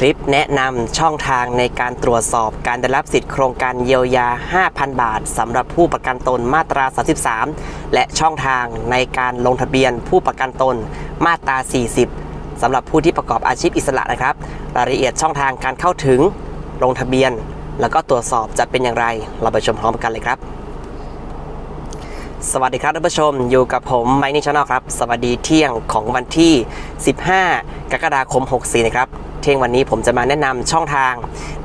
คลิปแนะนำช่องทางในการตรวจสอบการได้รับสิทธิโครงการเยียวยา 5,000 บาทสำหรับผู้ประกันตนมาตรา 33 และช่องทางในการลงทะเบียนผู้ประกันตนมาตรา 40สำหรับผู้ที่ประกอบอาชีพอิสระนะครับ รายละเอียดช่องทางการเข้าถึงลงทะเบียน แล้วก็ตรวจสอบจะเป็นอย่างไร เราไปชมพร้อมกันเลยครับสวัสดีครับท่านผู้ชมอยู่กับผมไมค์นิชแนลครับ สวัสดีเที่ยงของวันที่ 15 กรกฎาคม 64 นะครับ เที่ยงวันนี้ผมจะมาแนะนำช่องทาง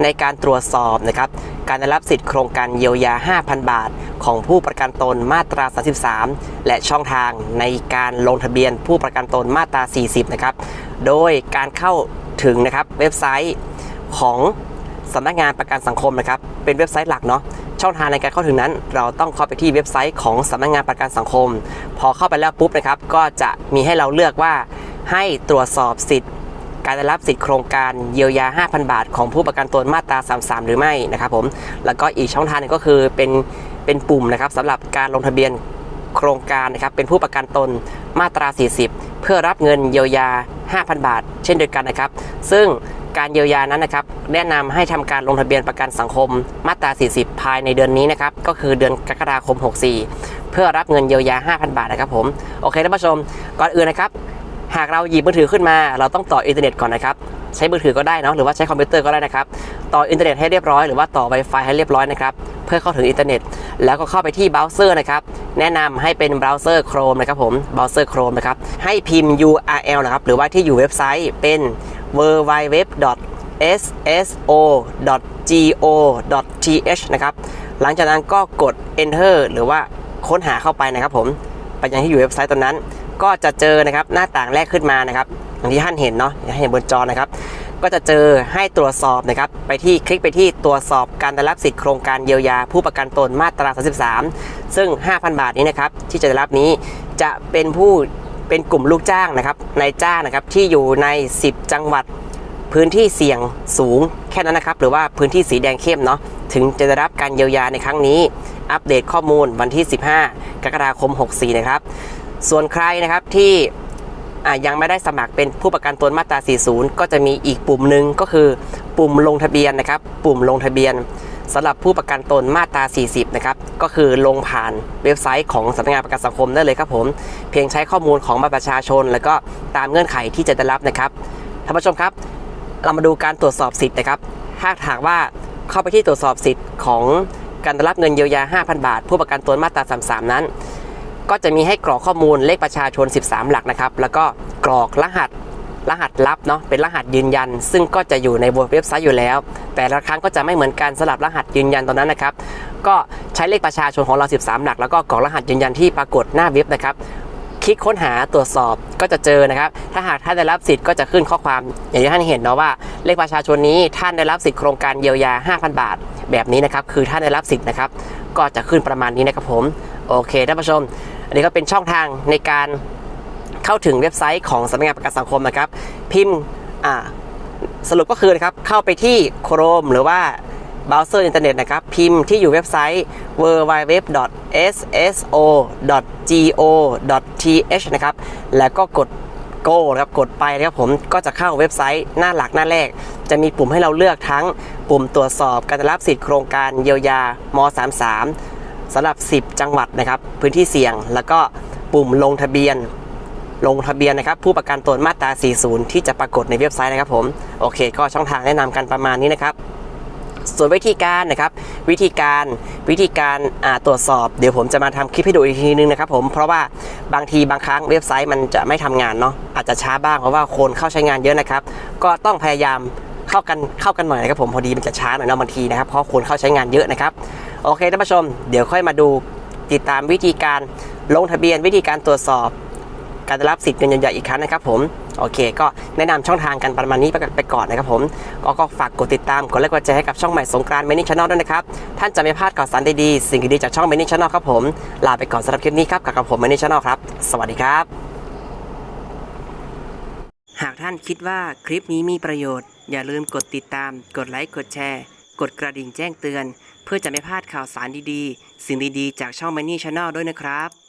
ในการตรวจสอบนะครับการได้รับสิทธิ์โครงการเยียวยา 5,000 บาท ของผู้ประกันตนมาตรา 33 และช่องทางในการลงทะเบียนผู้ประกันตนมาตรา 40 นะครับ โดยการเข้าถึงนะครับเว็บไซต์ของสำนักงานประกันสังคมนะครับ เป็นเว็บไซต์หลักเนาะช่องทางในการเข้าถึงนั้น เราต้องเข้าไปที่เว็บไซต์ของสำนักงานประกันสังคม พอเข้าไปแล้วปุ๊บนะครับ ก็จะมีให้เราเลือกว่าให้ตรวจสอบสิทธิ์ การได้รับสิทธิโครงการเยียวยา 5,000 บาท ของผู้ประกันตนมาตรา 33 หรือไม่นะครับผมแล้วก็อีกช่องทางหนึงก็คือเป็นเป็นปุ่มนะครับสำหรับการลงทะเบียนโครงการนะครับเป็นผู้ประกันตนมาตรา 40 เพื่อรับเงินเยียวยา 5,000 บาท เช่นเดียวกันนะครับ ซึ่งการเยียวยานั้นนะครับแนะนำให้ทำการลงทะเบียนประกันสังคมมาตรา 40 ภายในเดือนนี้นะครับก็คือเดือนกรกฎาคม 64 เพื่อรับเงินเยียวยา 5,000 บาทนะครับผมโอเคท่านผู้ชมก่อนอื่นนะครับากเราหยิบมือถือขึ้นมา เราต้องต่ออินเทอร์เน็ตก่อนนะครับ ใช้มือถือก็ได้เนาะหรือว่าใช้คอมพิวเตอร์ก็ได้นะครับ ต่ออินเทอร์เน็ตให้เรียบร้อยหรือว่าต่อ Wi-Fi ให้เรียบร้อยนะครับเพื่อเข้าถึงอินเทอร์เน็ต แล้วก็เข้าไปที่เบราว์เซอร์นะครับแนะนำให้เป็นเบราว์เซอร์ Chrome นะครับผมเบราว์เซอร์ Chrome นะครับให้พิมพ์ URL นะครับหรือว่าที่อยู่เว็บไซต์เป็น www sso.go.th นะครับหลังจากนั้นก็กด enter หรือว่าค้นหาเข้าไปนะครับผมไปยังที่อยู่เว็บไซต์ตรงนั้น ก็จะเจอนะครับหน้าต่างแรกขึ้นมานะครับอย่างที่ท่านเห็นเนาะอย่างที่เห็นบนจอนะครับ ก็จะเจอให้ตรวจสอบนะครับ ไปที่คลิกไปที่ตรวจสอบการได้รับสิทธิโครงการเยียวยา ผู้ประกันตนมาตรา 33 ซึ่ง 5,000 บาทนี้นะครับที่จะได้รับนี้จะเป็นผู้เป็นกลุ่มลูกจ้างนะครับนายจ้างนะครับที่อยู่ใน 10 จังหวัดพื้นที่เสี่ยงสูงแค่นั้นนะครับ หรือว่าพื้นที่สีแดงเข้มเนาะถึงจะได้รับการเยียวยาในครั้งนี้ อัปเดตข้อมูลวันที่ 15 กรกฎาคม 64 นะครับ ส่วนใครนะครับที่ยังไม่ได้สมัครเป็นผู้ประกันตนมาตรา 40 ก็จะมีอีกปุ่มหนึ่งก็คือปุ่มลงทะเบียนนะครับ ปุ่มลงทะเบียนสำหรับผู้ประกันตนมาตรา 40 นะครับ ก็คือลงผ่านเว็บไซต์ของสำนักงานประกันสังคมได้เลยครับผม เพียงใช้ข้อมูลของบัตรประชาชน แล้วก็ตามเงื่อนไขที่จะได้รับนะครับ ท่านผู้ชมครับ เรามาดูการตรวจสอบสิทธิ์นะครับถ้าหากว่าเข้าไปที่ตรวจสอบสิทธิ์ของการได้รับเงินเยียวยา 5,000 บาท ผู้ประกันตนมาตรา 33 นั้น ก็จะมีให้กรอกข้อมูลเลขประชาชน 13 หลักนะครับ แล้วก็กรอกรหัสรหัสลับเนาะเป็นรหัสยืนยัน ซึ่งก็จะอยู่ในเว็บไซต์อยู่แล้ว แต่ละครั้งก็จะไม่เหมือนกันสลับรหัสยืนยันตรงนั้นนะครับก็ใช้เลขประชาชนของเรา 13 หลัก แล้วก็กรอกรหัสยืนยันที่ปรากฏหน้าเว็บนะครับคลิกค้นหาตรวจสอบก็จะเจอนะครับ ถ้าหากท่านได้รับสิทธิ์ก็จะขึ้นข้อความอย่างที่ท่านเห็นเนาะว่าเลขประชาชนนี้ท่านได้รับสิทธิ์โครงการเยียวยา 5,000 บาท แบบนี้นะครับคือท่านได้รับสิทธิ์นะครับ ก็จะขึ้นประมาณนี้นะครับผมโอเคท่านผู้ชม อันนี้ก็เป็นช่องทางในการเข้าถึงเว็บไซต์ของสำนักงานประกันสังคมนะครับ พิมพ์สรุปก็คือนะครับเข้าไปที่ Chrome หรือว่าเบราว์เซอร์อินเทอร์เน็ตนะครับ พิมพ์ที่อยู่เว็บไซต์ www.sso.go.th นะครับ แล้วก็กด go นะครับกดไปนะครับผมก็จะเข้าเว็บไซต์หน้าหลักหน้าแรก จะมีปุ่มให้เราเลือกทั้งปุ่มตรวจสอบการรับสิทธิโครงการเยียวยาม 33 สำหรับ 10 จังหวัดนะครับ พื้นที่เสี่ยง แล้วก็ปุ่มลงทะเบียน ลงทะเบียนนะครับ ผู้ประกันตนมาตรา 40 ที่จะปรากฏในเว็บไซต์นะครับผมโอเค ก็ช่องทางแนะนำกันประมาณนี้นะครับ ส่วนวิธีการนะครับ วิธีการวิธีการตรวจสอบเดี๋ยวผมจะมาทำคลิปให้ดูอีกทีนึงนะครับผมเพราะว่าบางทีบางครั้งเว็บไซต์มันจะไม่ทำงานเนาะอาจจะช้าบ้างเพราะว่าคนเข้าใช้งานเยอะนะครับ ก็ต้องพยายามเข้ากันเข้ากันหน่อยนะครับผมพอดีมันจะช้าหน่อยเนาะบางทีนะครับเพราะคนเข้าใช้งานเยอะนะครับ โอเคท่านผู้ชม เดี๋ยวค่อยมาดูติดตามวิธีการลงทะเบียนวิธีการตรวจสอบ การได้รับสิทธิ์เงินเยียวยาอีกครั้งนะครับผมโอเค ก็แนะนำช่องทางกันประมาณนี้ไปก่อนนะครับผมก็ก็ฝากกดติดตามกดไลค์กดแชร์ให้กับช่องใหม่สงกรานต์เมนิชแนลด้วยนะครับ ท่านจะไม่พลาดข่าวสารดีๆสิ่งดีๆจากช่องเมนิชแนลครับผม ลาไปก่อนสำหรับคลิปนี้ครับกับผมเมนิชแนลครับ สวัสดีครับ หากท่านคิดว่าคลิปนี้มีประโยชน์ อย่าลืมกดติดตาม กดไลค์กดแชร์ กดกระดิ่งแจ้งเตือน เพื่อจะไม่พลาดข่าวสารดีๆ สิ่งดีๆ จากช่อง Money Channel ด้วยนะครับ